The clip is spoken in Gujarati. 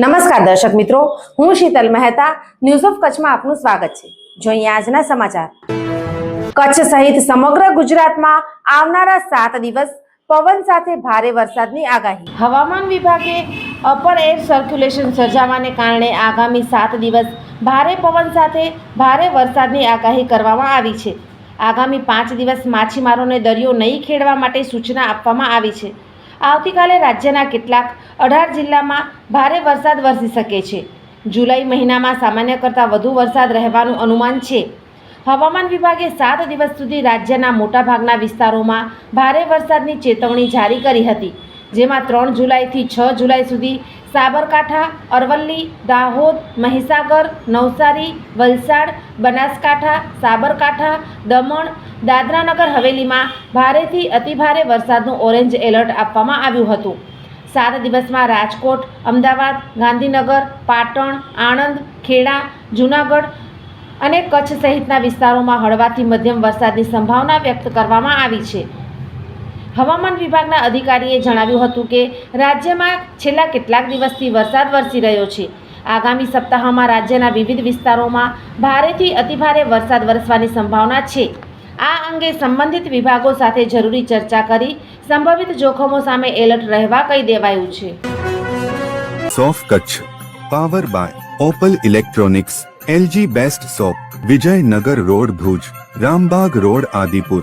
નમસ્કાર દર્શક મિત્રો, હું શીતલ મહેતા ન્યૂઝ ઓફ કચ્છમાં આપનું સ્વાગત છે. જોઈએ આજના સમાચાર. કચ્છ સહિત સમગ્ર ગુજરાતમાં આવનારા સાત દિવસ પવન સાથે ભારે વરસાદની આગાહી. હવામાન વિભાગે અપર એર સર્ક્યુલેશન સર્જાવાને કારણે આગામી સાત દિવસ ભારે પવન સાથે ભારે વરસાદની આગાહી કરવામાં આવી છે. આગામી પાંચ દિવસ માછીમારોને દરિયો નહીં ખેડવા માટે સૂચના આપવામાં આવી છે. આવતીકાલે રાજ્યના કેટલાક અઢાર જિલ્લામાં ભારે વરસાદ વરસી શકે છે. જુલાઈ મહિનામાં સામાન્ય કરતાં વધુ વરસાદ રહેવાનું અનુમાન છે. હવામાન વિભાગે સાત દિવસ સુધી રાજ્યના મોટાભાગના વિસ્તારોમાં ભારે વરસાદની ચેતવણી જારી કરી હતી, જેમાં ત્રણ જુલાઈથી છ જુલાઈ સુધી સાબરકાંઠા, અરવલ્લી, દાહોદ, મહીસાગર, નવસારી, વલસાડ, બનાસકાંઠા, સાબરકાંઠા, દમણ, દાદરાનગર હવેલીમાં ભારેથી અતિભારે વરસાદનું ઓરેન્જ એલર્ટ આપવામાં આવ્યું હતું. સાત દિવસમાં રાજકોટ, અમદાવાદ, ગાંધીનગર, પાટણ, આણંદ, ખેડા, જૂનાગઢ અને કચ્છ સહિતના વિસ્તારોમાં હળવાથી મધ્યમ વરસાદની સંભાવના વ્યક્ત કરવામાં આવી છે. હવામાન વિભાગના અધિકારીએ જણાવ્યું હતું કે રાજ્યમાં છેલ્લા કેટલાક દિવસથી વરસાદ વરસી રહ્યો છે. આગામી સપ્તાહમાં રાજ્યના વિવિધ વિસ્તારોમાં ભારેથી અતિભારે વરસાદ વરસવાની સંભાવના છે. આ અંગે સંબંધિત વિભાગો સાથે જરૂરી ચર્ચા કરી સંભવિત જોખમો સામે એલર્ટ રહેવા કહી દેવાયું છે. સોફ Kutch, power by Opal electronics, LG best shop Vijaynagar road Bhuj, Rambag road Adipur.